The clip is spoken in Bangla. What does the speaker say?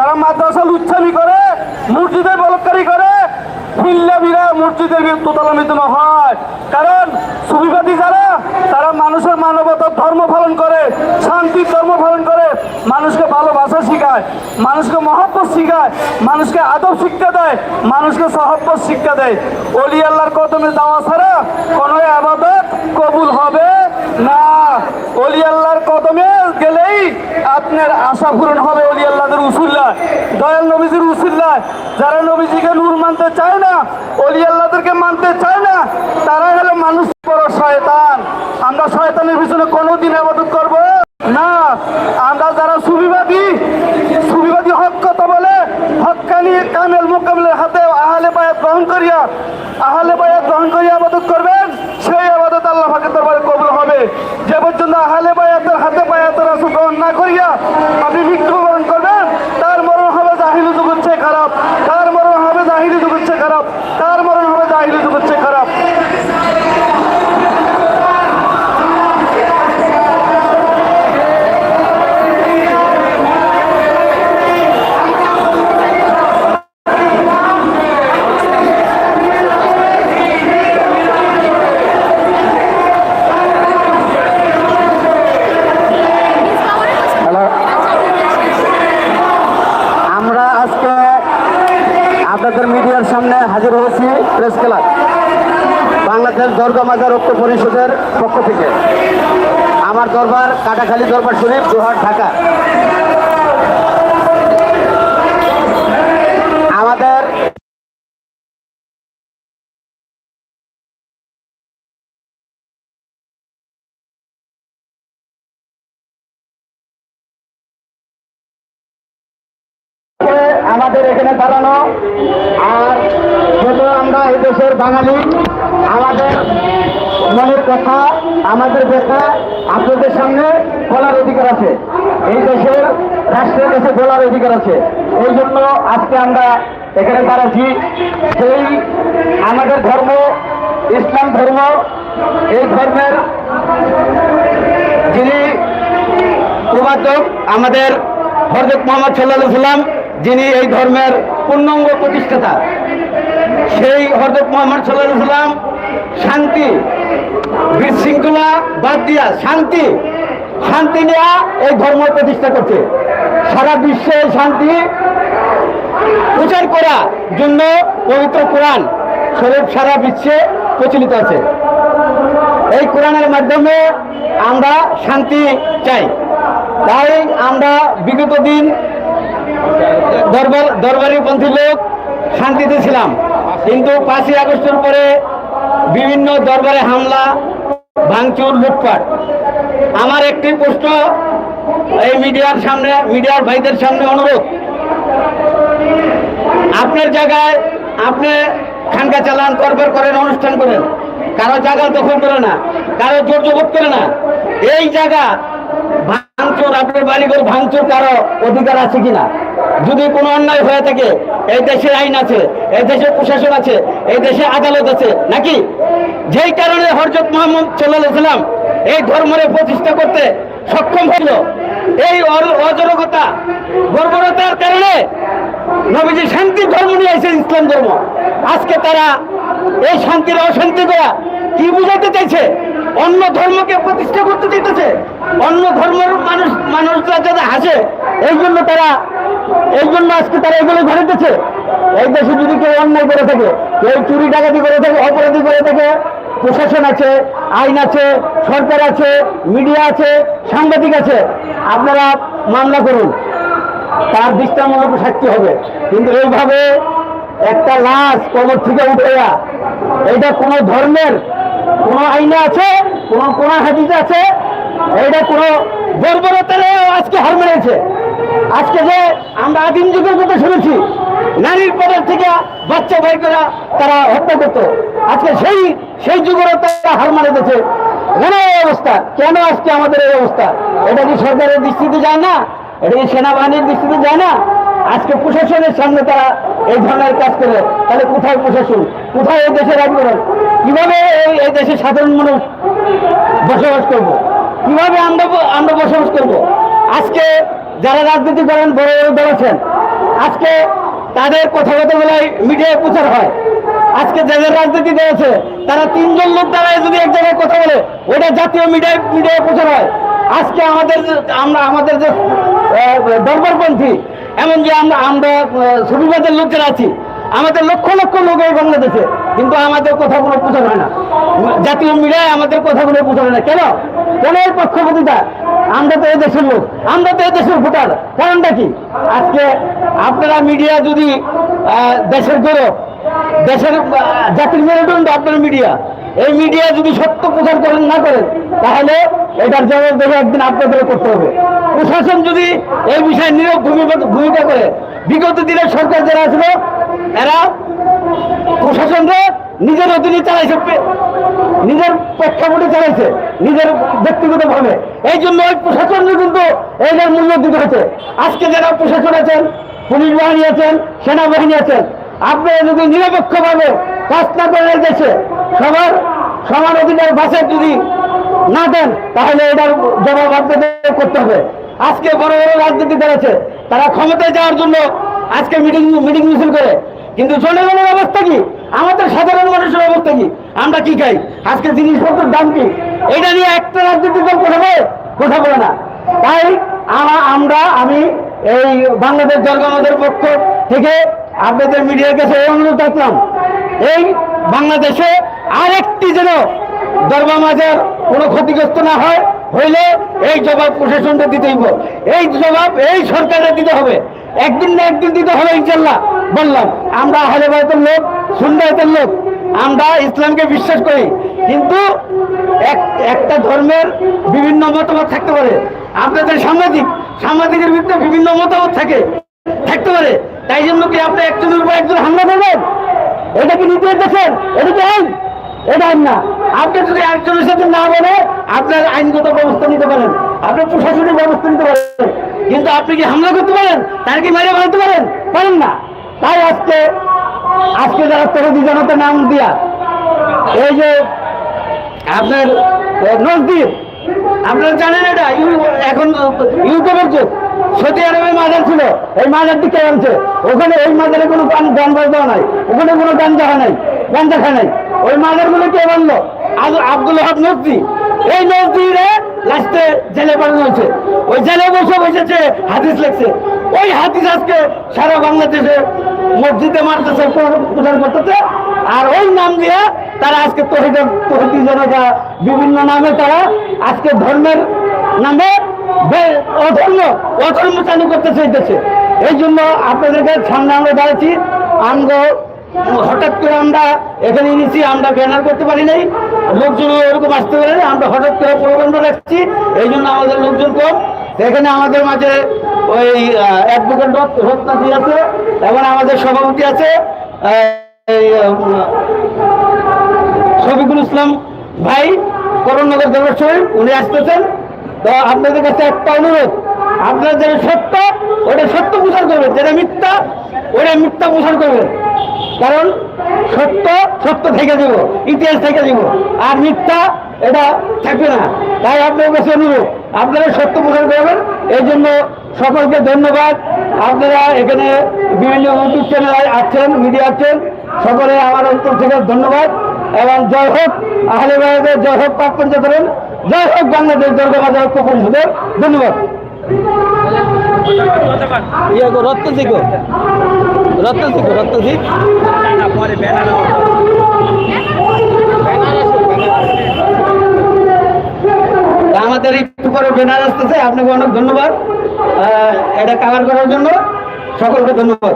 তারা মাদ্রাসা লুচ্ছামি করে, মসজিদে বলৎকারী করে হিল্লাবিরা মসজিদের মিতনো হয়। কারণ সুবিবাদী যারা, তারা মানুষের মানবতার ধর্ম পালন করে, শান্তির ধর্ম পালন করে, মানুষকে ভালোবাসা শিখায়, মানুষকে মহব্বত শিখায়, মানুষকে আদব শিক্ষা দেয়, মানুষকে সহব্বত শিক্ষা দেয়। অলি আল্লাহর কদমে দেওয়া ছাড়া কোনো আবাদত কবুল হবে না। অলি আল্লাহর কদমে আপনার আশা পূরণ হবে অলি আল্লাহদের উসুল্লাহ দয়াল নবীজির উসুল্লাহ যারা নবীজিকে নূর মানতে চায় না অলি আল্লাহদেরকে মানতে চায় না তারা হলো মানুষ বড় শয়তান আমরা শয়তানের পিছনে কোনোদিন আবাদত করব না আমরা যারা সুবিবাদী সুবিবাদী হক কথা বলে হকানি কামেল মোকাবিলের হাতে আহলে বায়াত গ্রহণ করিয়া আহলে বায়াত গ্রহণ করিয়া আবাদত করবেন সেই আবাদত আল্লাহ ফাঁকের দরবারে কবুল হবে যে পর্যন্ত আহলে বায়াতের হাতে বায়াতের রাসুল গ্রহণ না করিয়া আপনি মৃত্যুবরণ করবেন তার মরণ হবে জাহিলি যুগ হচ্ছে খারাপ তার মরণ হবে জাহিলি যুগ হচ্ছে খারাপ তার মরণ হবে জাহিলি যুগ হচ্ছে খারাপ হ্যালো আমরা আজকে আপনাদের মিডিয়ার সামনে হাজির হয়েছি প্রেস ক্লাব বাংলাদেশ দরগা মাজার ঐক্য পরিষদের পক্ষ থেকে। আমার দরবার, কাটাখালী দরবার শরীফ, জোহার, ঢাকা। আমাদের আমাদের এখানে দাঁড়ানো এই দেশের বাঙালি, আমাদের মনের কথা, আমাদের ব্যথা আপনাদের সামনে বলার অধিকার আছে। এই দেশের রাষ্ট্রের কাছে বলার অধিকার আছে। এই জন্য আজকে আমরা এখানে দাঁড়াচ্ছি। সেই আমাদের ধর্ম, ইসলাম ধর্ম, এই ধর্মের যিনি প্রবাচক আমাদের হরজত মোহাম্মদ সাল্লাহ সাল্লাম যিনি এই ধর্মের পূর্ণাঙ্গ প্রতিষ্ঠাতা। সেই হরজত মোহাম্মদ সাল্লাম শান্তি, বিশৃঙ্খলা বাদ দিয়া শান্তি শান্তি নেওয়া এই ধর্ম প্রতিষ্ঠা করছে। সারা বিশ্বে শান্তি প্রচার করা জন্য পবিত্র কোরআন শরীফ সারা বিশ্বে প্রচলিত আছে। এই কোরআনের মাধ্যমে আমরা শান্তি চাই। তাই আমরা বিগত দিন দরবার দরবারি পন্থী লোক শান্তিতে ছিলাম। কিন্তু পাঁচই আগস্টের পরে বিভিন্ন দরবারে হামলা, ভাঙচুর, লুটপাট। আমার একটি প্রশ্ন এই মিডিয়ার সামনে, মিডিয়ার ভাইদের সামনে অনুরোধ। আপনার জায়গায় আপনি খানকা চালান করবার করেন, অনুষ্ঠান করেন। কারও জায়গা দখল করে না, কারও জোর জবত করে না। এই জায়গা ভাঙচুর, আপনার বাড়িঘর ভাঙচুর কারও অধিকার আছে কিনা? যদি কোনো অন্যায় হয়ে থাকে, এই দেশে আইন আছে, এই দেশে প্রশাসন আছে, এই দেশে আদালত আছে, নাকি? যেই কারণে হরজত মোহাম্মদ সাল্লাহ সাল্লাম এই ধর্মরে প্রতিষ্ঠা করতে সক্ষম হইল, এই অজরকতা বর্বরতার কারণে নবীজি শান্তির ধর্ম নিয়ে এসেছে ইসলাম ধর্ম। আজকে তারা এই শান্তির অশান্তি করা কি বুঝাতে চাইছে? অন্য ধর্মকে প্রতিষ্ঠা করতে চাইতেছে? অন্য ধর্মের মানুষ, মানুষরা যাতে হাসে, এই জন্য তারা এই জন্য আজকে তারা এগুলো ঘটাতেছে এই দেশে যদি কেউ অন্যায় করে থাকে, কেউ চুরি ডাকাতি করে থাকে, অপরাধী করে থাকে, প্রশাসন আছে, আইন আছে, সরকার আছে, মিডিয়া আছে, সাংবাদিক আছে, আপনারা মামলা করুন। তার দৃষ্টামূলক সাক্ষী হবে। কিন্তু এইভাবে একটা লাশ কবর থেকে উঠেয়া এটা কোনো ধর্মের, কোনো আইনে আছে, কোনো কোন হাদিস আছে এটা কোনো বর্বরতার আজকে হার মেরেছে আজকে যে আমরা আদিম যুগের কথা শুনেছি, নারীর পদের থেকে বাচ্চা বের করা তারা হত্যা করত। আজকে সেই সেই যুগেরও তারা হার মারে দিয়েছে কেন এই অবস্থা? কেন আজকে আমাদের এই অবস্থা? এটা কি সরকারের দৃষ্টিতে যায় না? এটা কি সেনাবাহিনীর দৃষ্টিতে যায় না? আজকে প্রশাসনের সামনে তারা এই ধরনের কাজ করে। তাহলে কোথায় প্রশাসন? কোথায় এই দেশের আন্দোলন? কীভাবে এই এই দেশের সাধারণ মানুষ বসবাস করব? কীভাবে আমরা আমরা বসবাস করব? আজকে যারা রাজনীতি করেন, বড় বড় দল আজকে তাদের কথাবার্তাগুলাই মিডিয়ায় প্রচার হয়। আজকে যাদের রাজনীতি আছে, তারা তিনজন লোক দাঁড়ায় যদি এক জায়গায় কথা বলে ওটা জাতীয় মিডিয়ায় মিডিয়ায় প্রচার হয়। আজকে আমাদের আমরা, আমাদের যে দরবারপন্থী এমন যে আমরা আমরা সুবিধাদের লোকজন আছি, আমাদের লক্ষ লক্ষ লোক এই বাংলাদেশে। কিন্তু আমাদের কথাগুলো প্রচার হয় না। জাতীয় মিডিয়ায় আমাদের কথাগুলো প্রচার হয় না। কেন? কেন এর আমরা তো এই দেশের লোক। আমরা তো এই দেশের ভোটার। কারণটা কি? আজকে আপনারা মিডিয়া যদি দেশের গৌরব, দেশের জাতির মেরুদণ্ড আপনার মিডিয়া, এই মিডিয়া যদি সত্য প্রচার করেন, না করেন, তাহলে এটার জবাব দেবে একদিন আপনাদের করতে হবে। প্রশাসন যদি এই বিষয়ে নীরব ভূমিকা করে, বিগত দিনের সরকার যারা ছিল, এরা প্রশাসনকে নিজের অধীনে চালাইছে নিজের প্রেক্ষাপটে চালাইছে, নিজের ব্যক্তিগত ভাবে এই জন্য ওই প্রশাসনকে কিন্তু এদের মূল্য দিতে হচ্ছে আজকে যারা প্রশাসন আছেন, পুলিশ বাহিনী আছেন, সেনাবাহিনী আছেন আপনারা যদি নিরপেক্ষভাবে কাজ না করেন দেশে সবার সমান অধিকার বাসে যদি না দেন, তাহলে এটার জবাব আপনাদের করতে হবে। আজকে বড় বড় রাজনীতি আছে, তারা ক্ষমতায় যাওয়ার জন্য আজকে মিটিং মিটিং মিছিল করে। কিন্তু জনগণের অবস্থা কি? আমাদের সাধারণ মানুষের অবস্থা কি? আমরা কি খাই? আজকে জিনিসপত্রের দাম কি? এটা নিয়ে একটা রাজনীতি দল কথা বলে কথা বলে না। তাই আমরা, আমি এই বাংলাদেশ জনগণদের পক্ষ থেকে আপনাদের মিডিয়ার কাছে এই অনুরোধ রাখলাম। এই বাংলাদেশে আরেকটি যেন দরবা মাজার কোনো ক্ষতিগ্রস্ত না হয়, হইলে এই জবাব প্রশাসনটা দিতেই। এই জবাব এই সরকারের দিতে হবে। একদিন না একদিন দিতে হবে ইনশাল্লাহ। বললাম, আমরা বায়তের লোক সুন্দায়তের লোক, আমরা ইসলামকে বিশ্বাস করি। কিন্তু এক- একটা ধর্মের বিভিন্ন মতামত থাকতে পারে। আপনাদের সাংবাদিক, সাংবাদিকের ভিতরে বিভিন্ন মতামত থাকে, থাকতে পারে। তাই জন্য কি আপনি একজনের উপর একজন হামলা করবেন? এটা কি নীতি দেখেন এটা কি আইন? এটা আইন না। আপনি যদি একজনের সাথে না বলে আপনার আইনগত ব্যবস্থা নিতে পারেন। আপনি প্রশাসনিক ব্যবস্থা নিতে পারেন। কিন্তু আপনি কি হামলা করতে পারেন? তার কি মেরে ফেলতে পারেন? পারেন না। তাই আজকে আজকে যারা তরুদি জনতা নাম দিয়া, এই যে আপনার নজদির, আপনারা জানেন এটা এখন ইউটিউবের যুগ সৌদি আরবের মাজার ছিল, এই মাজারটি কে আনছে। ওখানে ওই মাজারে কোনো গান গান নাই, ওখানে কোনো গাঞ্জা দেখা নাই গাঞ্জা দেখা নাই। ওই মাজারগুলো কে বানলো? আব্দুল হাব নজদি। এই নজদিরে লাস্টে জেলে পাঠানো হয়েছে। ওই জেলে বসে বসেছে, হাদিস লেখছে। ওই হাদিস আজকে সারা বাংলাদেশে মসজিদে মারতেছে প্রচার করতেছে আর ওই নাম দিয়ে তারা আজকে তহিদের তহিদি জনতা বিভিন্ন নামে তারা আজকে ধর্মের নামে অধর্ম অধর্ম চালু করতে চাইতেছে। এই জন্য আপনাদেরকে সামনে আমরা দাঁড়াচ্ছি। আমরা হঠাৎ করে আমরা এখানে এনেছি, আমরা ব্যানার করতে পারি নাই। লোকজন এরকম আসতে পারে আমরা হঠাৎ করে প্রবন্ধ রাখছি। এই জন্য আমাদের লোকজন কম। এখানে আমাদের মাঝে ওই অ্যাডভোকেট রত্নাথী আছে, এবং আমাদের সভাপতি আছে শফিকুল ইসলাম ভাই, করণনগর দেবের শরীফ উনি আসতেছেন। তো আপনাদের কাছে একটা অনুরোধ, আপনারা যেটা সত্য, ওটা সত্য প্রচার করবেন, যেটা মিথ্যা, ওটা মিথ্যা প্রচার করবেন। কারণ সত্য সত্য থেকে যাব, ইতিহাস থেকে যাব, আর মিথ্যা এটা থাকবে না। তাই আপনার কাছে অনুরোধ, আপনারা সত্য প্রচার করবেন। এই জন্য সকলকে ধন্যবাদ। আপনারা এখানে বিভিন্ন ইউটিউব চ্যানেল আছেন, মিডিয়া আছেন, সকলে আমার অন্তর থেকে ধন্যবাদ। এবং জয় হোক আহলে ভাইদের জয় হোক পাক পঞ্চায়েতের জয় হোক বাংলাদেশ দুর্গা বাজার ঐক্য পরিষদের। ধন্যবাদ। ইয়ে রত্ন শিখো রত্ন শিখো আমাদের একটু করে ব্যানার আসতেছে আপনাকে অনেক ধন্যবাদ। এটা কাভার করার জন্য সকলকে ধন্যবাদ।